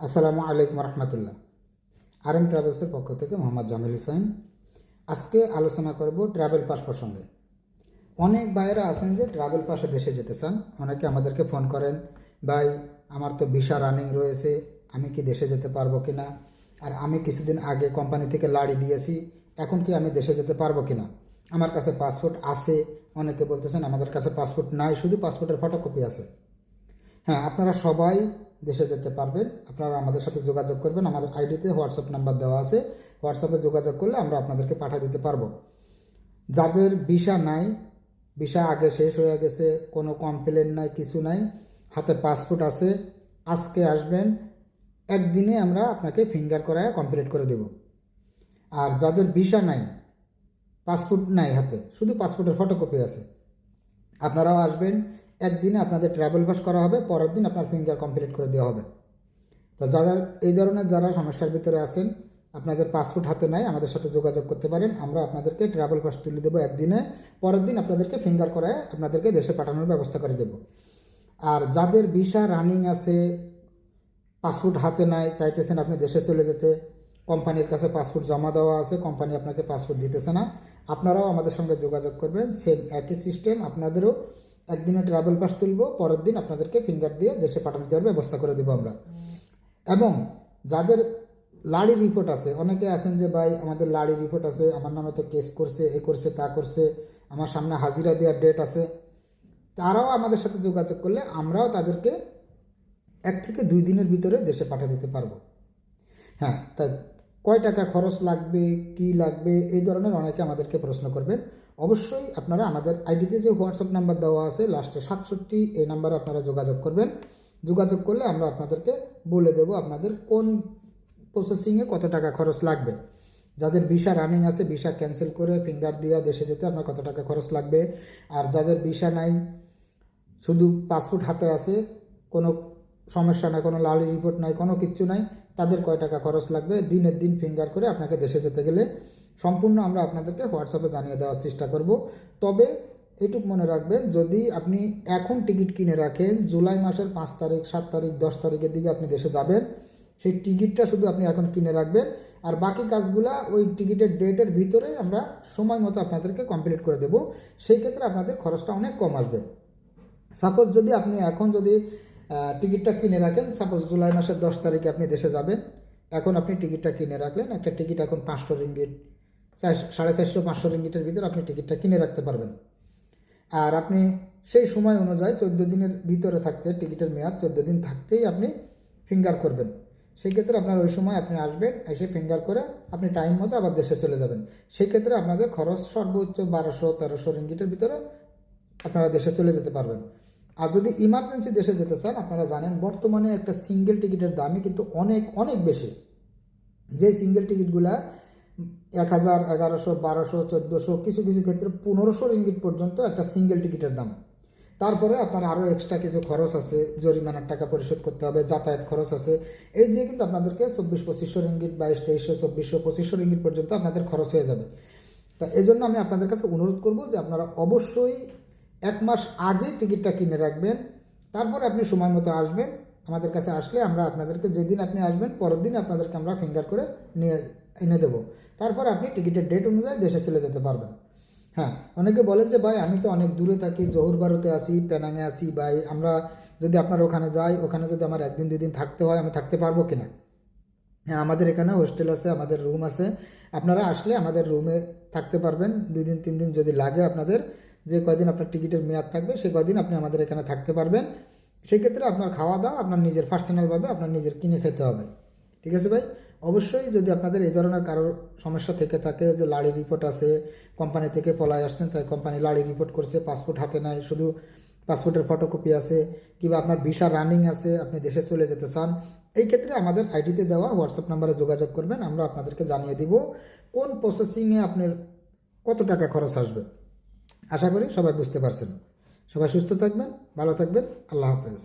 আসসালামু আলাইকুম রহমতুল্লাহ। আর এম ট্রাভেলসের পক্ষ থেকে মোহাম্মদ জামিল হুসাইন আজকে আলোচনা করব ট্রাভেল পাস প্রসঙ্গে। অনেক ভাইয়েরা আছেন যে ট্রাভেল পাসে দেশে যেতে চান। অনেকে আমাদেরকে ফোন করেন, ভাই, আমার তো ভিসা রানিং রয়েছে, আমি কি দেশে যেতে পারব কি না আর আমি কিছুদিন আগে কোম্পানি থেকে লাড়ি দিয়েছি, এখন কি আমি দেশে যেতে পারব কি না আমার কাছে পাসপোর্ট আছে। অনেকে বলতেছেন, আমাদের কাছে পাসপোর্ট নাই, শুধু পাসপোর্টের ফটোকপি আছে। হ্যাঁ আপনারা সবাই দেশে যেতে পারবেন। আপনারা আমাদের সাথে যোগাযোগ করবেন। আমাদের আইডিতে হোয়াটসঅ্যাপ নাম্বার দেওয়া আছে। হোয়াটসঅ্যাপে যোগাযোগ করলে আমরা আপনাদেরকে পাঠিয়ে দিতে পারব। যাদের ভিসা নাই, ভিসা আগে শেষ হয়ে গেছে, কোনো কমপ্লেন নাই, কিছু নাই, হাতে পাসপোর্ট আছে, আজকে আসবেন, একদিনে আমরা আপনাকে ফিঙ্গার করায় কমপ্লিট করে দেব। আর যাদের ভিসা নাই পাসপোর্ট নাই হাতে, শুধু পাসপোর্টের ফটোকপি আছে। আপনারাও আসবেন একদিনে আপনাদের ট্রাভেল পাস করা হবে, পরের দিন আপনার ফিঙ্গার কমপ্লিট করে দেওয়া হবে। তো যারা, এই ধরনের যারা সমস্যার ভিতরে আছেন, আপনাদের পাসপোর্ট হাতে নাই, আমাদের সাথে যোগাযোগ করতে পারেন, আমরা আপনাদেরকে ট্রাভেল পাস তুলে দেবো একদিনে, পরের দিন আপনাদেরকে ফিঙ্গার করায় আপনাদেরকে দেশে পাঠানোর ব্যবস্থা করে দেব। আর যাদের ভিসা রানিং আছে পাসপোর্ট হাতে নাই, চাইতেছেন আপনি দেশে চলে যেতে কোম্পানির কাছে পাসপোর্ট জমা দেওয়া আছে কোম্পানি আপনাকে পাসপোর্ট দিতেছে না, আপনারাও আমাদের সঙ্গে যোগাযোগ করবেন সেম একই সিস্টেম আপনাদেরও একদিনে ট্রাভেল পাস তুলব, পরের দিন আপনাদেরকে ফিঙ্গার দিয়ে দেশে পাঠানো দেওয়ার ব্যবস্থা করে দেবো আমরা। এবং যাদের লাড়ি রিপোর্ট আছে, অনেকে আছেন যে, ভাই, আমাদের লাড়ি রিপোর্ট আছে, আমার নামে তো কেস করছে, এ করছে, তা করছে, আমার সামনে হাজিরা দেওয়ার ডেট আছে। তারাও আমাদের সাথে যোগাযোগ করলে আমরাও তাদেরকে এক থেকে দুই দিনের ভিতরে দেশে পাঠিয়ে দিতে পারব। হ্যাঁ তা কয় টাকা খরচ লাগবে, কি লাগবে, এই ধরনের অনেকে আমাদেরকে প্রশ্ন করবেন। অবশ্যই আপনারা আমাদের আইডিতে যে হোয়াটসঅ্যাপ নাম্বার দেওয়া আছে লাস্টে সাতষট্টি, এই নাম্বারে আপনারা যোগাযোগ করবেন। যোগাযোগ করলে আমরা আপনাদেরকে বলে দেব আপনাদের কোন প্রসেসিংয়ে কত টাকা খরচ লাগবে। যাদের ভিসা রানিং আছে ভিসা ক্যান্সেল করে ফিঙ্গার দিয়ে দেশে যেতে আপনার কত টাকা খরচ লাগবে। আর যাদের ভিসা নাই, শুধু পাসপোর্ট হাতে আছে, কোনো সমস্যা নাই, কোনো লালি রিপোর্ট নাই, কোনো কিচ্ছু নাই, তাদের কয় টাকা খরচ লাগবে? দিনের দিন ফিঙ্গার করে আপনাকে দেশে যেতে গেলে সম্পূর্ণ আমরা আপনাদেরকে হোয়াটসঅ্যাপে জানিয়ে দেওয়ার চেষ্টা করব। তবে এটুক মনে রাখবেন, যদি আপনি এখন টিকিট কিনে রাখেন, জুলাই মাসের পাঁচ তারিখ, সাত তারিখ, দশ তারিখের দিকে আপনি দেশে যাবেন, সেই টিকিটটা শুধু আপনি এখন কিনে রাখবেন। আর বাকি কাজগুলা ওই টিকিটের ডেটের ভিতরে আমরা সময় মতো আপনাদেরকে কমপ্লিট করে দেব। সেই ক্ষেত্রে আপনাদের খরচটা অনেক কম আসবে। সাপোজ যদি আপনি এখন যদি টিকিটটা কিনে রাখেন, সাপোজ জুলাই মাসের দশ তারিখে আপনি দেশে যাবেন, এখন আপনি টিকিটটা কিনে রাখলেন, একটা টিকিট এখন পাঁচশো রিঙ্গিট সাড়ে চারশো, পাঁচশো রিঙ্গিটের ভিতরে আপনি টিকিটটা কিনে রাখতে পারবেন। আর আপনি সেই সময় অনুযায়ী চোদ্দ দিনের ভিতরে থাকতে, টিকিটের মেয়াদ চোদ্দ দিন থাকতেই আপনি ফিঙ্গার করবেন। সেই ক্ষেত্রে আপনার ওই সময় আপনি আসবেন, এসে ফিঙ্গার করে আপনি টাইম মতো আবার দেশে চলে যাবেন। সেই ক্ষেত্রে আপনাদের খরচ সর্বোচ্চ বারোশো, তেরোশো রিঙ্গিটের ভিতরে আপনারা দেশে চলে যেতে পারবেন। আর যদি ইমার্জেন্সি দেশে যেতে চান, আপনারা জানেন বর্তমানে একটা সিঙ্গেল টিকিটের দামই কিন্তু অনেক অনেক বেশি। যে সিঙ্গেল টিকিটগুলা এক হাজার, এগারোশো, বারোশো, চোদ্দোশো, কিছু কিছু ক্ষেত্রে পনেরোশো রিঙ্গিট পর্যন্ত একটা সিঙ্গেল টিকিটের দাম। তারপরে আপনার আরও এক্সট্রা কিছু খরচ আছে, জরিমানার টাকা পরিশোধ করতে হবে, যাতায়াত খরচ আছে। এই দিয়ে কিন্তু আপনাদেরকে চব্বিশ পঁচিশশো রিঙ্গিট বাইশ তেইশশো, চব্বিশশো পঁচিশশো রিঙ্গিট পর্যন্ত আপনাদের খরচ হয়ে যাবে। তা এই জন্য আমি আপনাদের কাছে অনুরোধ করব যে আপনারা অবশ্যই এক মাস আগে টিকিটটা কিনে রাখবেন, তারপরে আপনি সময় মতো আসবেন। আমাদের কাছে আসলে আমরা আপনাদেরকে যেদিন আপনি আসবেন, পরের দিন আপনাদেরকে আমরা ফিঙ্গার করে নিয়ে এনে দেবো। তারপর আপনি টিকিটের ডেট অনুযায়ী দেশে চলে যেতে পারবেন। হ্যাঁ অনেকে বলেন যে, ভাই, আমি তো অনেক দূরে থাকি, জহুর বারোতে আসি পেনাঙে আসি ভাই, আমরা যদি আপনার ওখানে যাই, ওখানে যদি আমার একদিন দুই দিন থাকতে হয়, আমি থাকতে পারব কিনা? হ্যাঁ আমাদের এখানে হোস্টেল আছে, আমাদের রুম আছে। আপনারা আসলে আমাদের রুমে থাকতে পারবেন। দুই দিন, তিন দিন যদি লাগে আপনাদের, যে কয়দিন আপনার টিকিটের মেয়াদ থাকবে, সে কয়দিন আপনি আমাদের এখানে থাকতে পারবেন। সেক্ষেত্রে আপনার খাওয়া দাওয়া আপনার নিজের পার্সোনালভাবে আপনার নিজের কিনে খেতে হবে। ঠিক আছে ভাই? অবশ্যই যদি আপনাদের এই ধরনের কারোর সমস্যা থেকে থাকে যে লাড়ি রিপোর্ট আছে কোম্পানি থেকে পলায় আসছেন, তাই কোম্পানি লাড়ি রিপোর্ট করছে পাসপোর্ট হাতে নাই, শুধু পাসপোর্টের ফটোকপি আছে, কিংবা আপনার ভিসা রানিং আছে, আপনি দেশে চলে যেতে চান, এই ক্ষেত্রে আমাদের আইডিতে দেওয়া হোয়াটসঅ্যাপ নাম্বারে যোগাযোগ করবেন, আমরা আপনাদেরকে জানিয়ে দিব কোন প্রসেসিংয়ে আপনার কত টাকা খরচ আসবে। আশা করি সবাই বুঝতে পারছেন। সবাই সুস্থ থাকবেন, ভালো থাকবেন, আল্লাহ হাফেজ।